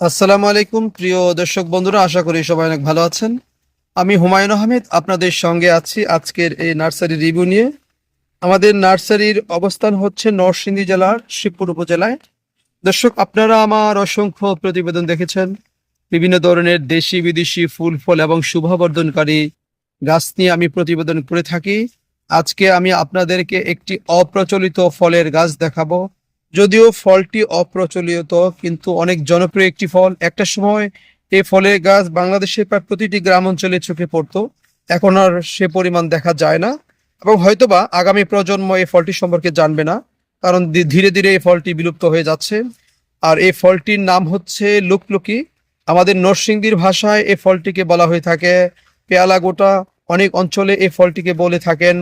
আসসালামু আলাইকুম, প্রিয় দর্শক বন্ধুরা, আশা করি সবাই অনেক ভালো আছেন। আমি হুমায়ুন আহমেদ, আপনাদের সঙ্গে আছি আজকের এই নার্সারি রিভিউ নিয়ে। আমাদের নার্সারির অবস্থান হচ্ছে নরসিংদী জেলার শিবপুর উপজেলায়। দর্শক, আপনারা আমার অসংখ্য প্রতিবেদন দেখেছেন। বিভিন্ন ধরনের দেশি, বিদেশি ফুল, ফল এবং শুভবর্ধনকারী গাছ নিয়ে আমি প্রতিবেদন করে থাকি। আজকে আমি আপনাদেরকে একটি অপ্রচলিত ফলের গাছ দেখাবো। যদিও ফলটি অপ্রচলিত, কিন্তু অনেক জনপ্রিয় একটি ফল। একটা সময় এই ফলের গাছ বাংলাদেশের প্রায় প্রতিটি গ্রাম অঞ্চলে চোখে পড়তো। এখন আর সে পরিমাণ দেখা যায় না। এবং হয়তোবা আগামী প্রজন্ম এই ফলটি সম্পর্কে জানবে না, কারণ ধীরে ধীরে এই ফলটি বিলুপ্ত হয়ে যাচ্ছে। আর এই ফলটির নাম হচ্ছে লুকলুকি। আমাদের নরসিংদীর ভাষায় এই ফলটিকে বলা হয়ে থাকে পেয়ালা গোটা। অনেক অঞ্চলে এই ফলটিকে বলে থাকেন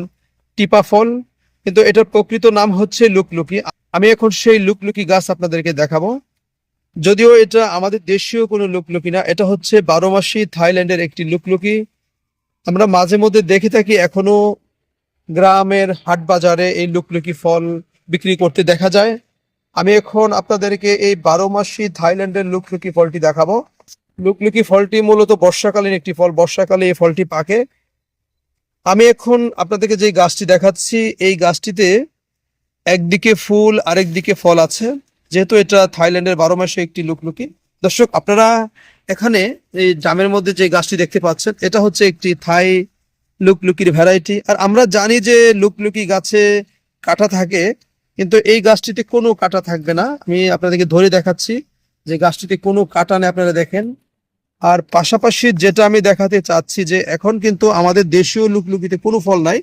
টিপা ফল। কিন্তু এটার প্রকৃত নাম হচ্ছে লুকলুকি। আমি এখন সেই লুকলুকি গাছ আপনাদেরকে দেখাবো। যদিও এটা আমাদের দেশীয় কোনো লুকলুকি না, এটা হচ্ছে বারো মাসি থাইল্যান্ডের একটি লুকলুকি। আমরা মাঝে মধ্যে দেখে থাকি এখনও গ্রামের হাট বাজারে এই লুকলুকি ফল বিক্রি করতে দেখা যায়। আমি এখন আপনাদেরকে এই বারো মাসি থাইল্যান্ডের লুকলুকি ফলটি দেখাবো। লুকলুকি ফলটি মূলত বর্ষাকালীন একটি ফল, বর্ষাকালে এই ফলটি পাকে। আমি এখন আপনাদেরকে যে গাছটি দেখাচ্ছি, এই গাছটিতে একদিকে ফুল, আরেকদিকে ফল আছে। যেহেতু এটা থাইল্যান্ডের বারো মাসে একটি লুকলুকি। দর্শক, আপনারা এখানে এই জামের মধ্যে যে গাছটি দেখতে পাচ্ছেন, এটা হচ্ছে একটি থাই লুকলুকির ভ্যারাইটি। আর আমরা জানি যে লুকলুকি গাছে কাটা থাকে, কিন্তু এই গাছটিতে কোনো কাটা থাকবে না। আমি আপনাদেরকে ধরে দেখাচ্ছি যে গাছটিতে কোনো কাটা নেই, আপনারা দেখেন। আর পাশাপাশি যেটা আমি দেখাতে চাচ্ছি যে এখন কিন্তু আমাদের দেশীয় লুকলুকিতে কোনো ফল নাই।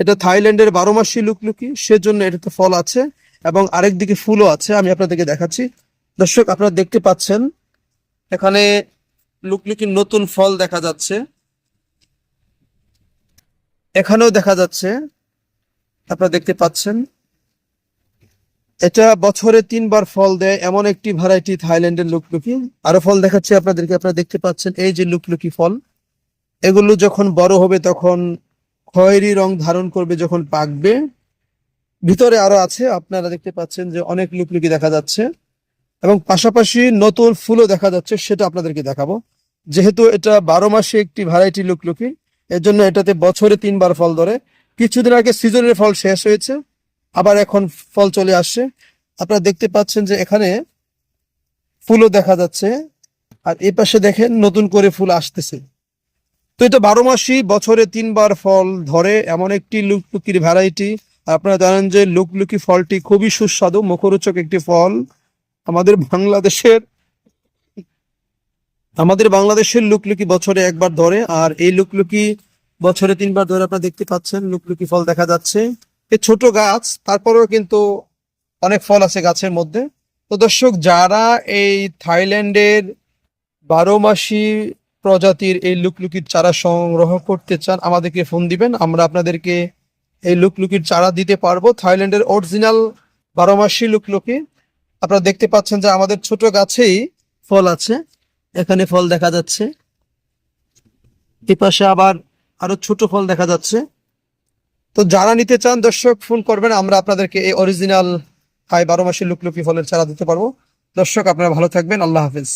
এটা থাইল্যান্ডের বারো মাসি লুকলুকি, সেজন্য এটাতে ফল আছে এবং আরেক দিকে ফুলও আছে, আমি আপনাদেরকে দেখাচ্ছি। দর্শক, আপনারা দেখতে পাচ্ছেন, এখানে লুকলুকির নতুন ফল দেখা যাচ্ছে। এখানেও দেখা যাচ্ছে, আপনারা দেখতে পাচ্ছেন। এটা বছরে তিনবার ফল দেয় এমন একটি ভ্যারাইটি থাইল্যান্ডের লুকলুকি। আরও ফল দেখাচ্ছি আপনাদেরকে, আপনারা দেখতে পাচ্ছেন, এই যে লুকলুকি ফল, এগুলো যখন বড় হবে তখন খয়েরি রং ধারণ করবে যখন পাকবে। ভিতরে আরও আছে, আপনারা দেখতে পাচ্ছেন যে অনেক লুকলুকি দেখা যাচ্ছে। এবং পাশাপাশি নতুন ফুলও দেখা যাচ্ছে, সেটা আপনাদেরকে দেখাবো। যেহেতু এটা বারো মাসে একটি ভ্যারাইটি লুকলুকি এর জন্য এটাতে বছরে তিনবার ফল ধরে। কিছুদিন আগে সিজনের ফল শেষ হয়েছে, আবার এখন ফল চলে আসছে। আপনারা দেখতে পাচ্ছেন যে এখানে ফুলও দেখা যাচ্ছে। আর এই পাশে দেখেন নতুন করে ফুল আসতেছে। তো এটা বারো মাসই বছরে তিনবার ফল ধরে এমন একটি লুকলুকির ভ্যারাইটি আপনারা জানেন যে লুকলুকি ফলটি খুবই সুস্বাদু, মুখরোচক একটি ফল আমাদের বাংলাদেশের আমাদের বাংলাদেশের লুকলুকি বছরে একবার ধরে। আর এই লুকলুকি বছরে তিনবার ধরে আপনারা দেখতে পাচ্ছেন, লুকলুকি ফল দেখা যাচ্ছে। এই ছোট গাছ, তারপরেও কিন্তু অনেক ফল আছে গাছের মধ্যে। তো দর্শক, যারা এই থাইল্যান্ডের বারো মাসি প্রজাতির এই লুকলুকির চারা সংগ্রহ করতে চান, আমাদেরকে ফোন দিবেন, আমরা আপনাদেরকে এই লুকলুকির চারা দিতে পারব। থাইল্যান্ডের অরিজিনাল বারো মাসি লুকলুকি। আপনারা দেখতে পাচ্ছেন যে আমাদের ছোট গাছেই ফল আছে, এখানে ফল দেখা যাচ্ছে। এই পাশে আবার আরও ছোট ফল দেখা যাচ্ছে। তো যারা নিতে চান, দর্শক, ফোন করবেন, আমরা আপনাদেরকে এই অরিজিনাল হাই বারো মাসি লুকলুকি ফলের চারা দিতে পারব। দর্শক, আপনারা ভালো থাকবেন, আল্লাহ হাফেজ।